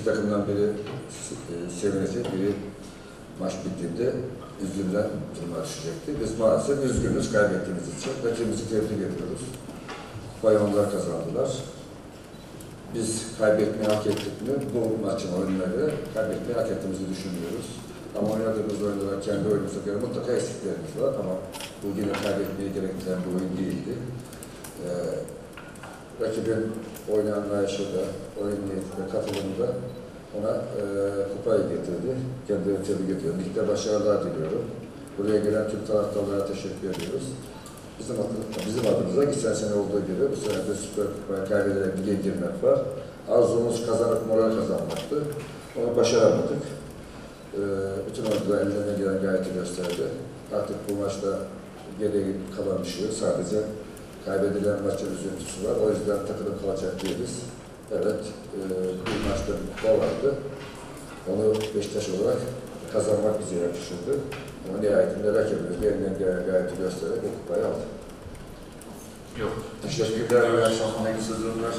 iki takımdan biri e, sevinecek, biri maç bittiğinde üzülen duruma düşecekti. Biz maalesef üzgünüz kaybettiğimiz için. Rakibimizi tebrik ediyoruz. Kupayı onlar kazandılar. Biz kaybetmeyi hak ettik mi? Bu maçın oyununa göre kaybetmeyi hak ettiğimizi düşünmüyoruz. Ama oynadığımız oyunlar kendi oyunumuza göre mutlaka eksiklerimiz var ama bu yine kaybetmeyi gerektiren bir oyun değildi. Ee, rakibin oyun anlayışı da, oyun niyeti katılımı da ona e, kupayı getirdi. Kendilerini tebrik ediyorum. Ligde başarılar diliyorum. Buraya gelen tüm taraftarlara teşekkür ediyoruz. Bizim, adı- bizim adımıza geçen sene olduğu gibi bu sene de Süper Kupa'ya kaybederek lige girmek var. Arzumuz kazanıp moral kazanmaktı. Onu başaramadık. Ee, bütün oyuncular ellerinden gelen gayreti gösterdi. Artık bu maçta geriye kalan bir şey yok. Sadece kaybedilen maçın üzüntüsü var. O yüzden takılıp kalacak değiliz. Evet, e, bir maçta bir vardı. Onu Beşiktaş olarak kazanmak bize yakışırdı. Ama nihayetinde rakibimiz elinden gelen gayreti göstererek o kupayı aldı. Yok. Teşekkürler. Akşamlar. Sonraki sezonlar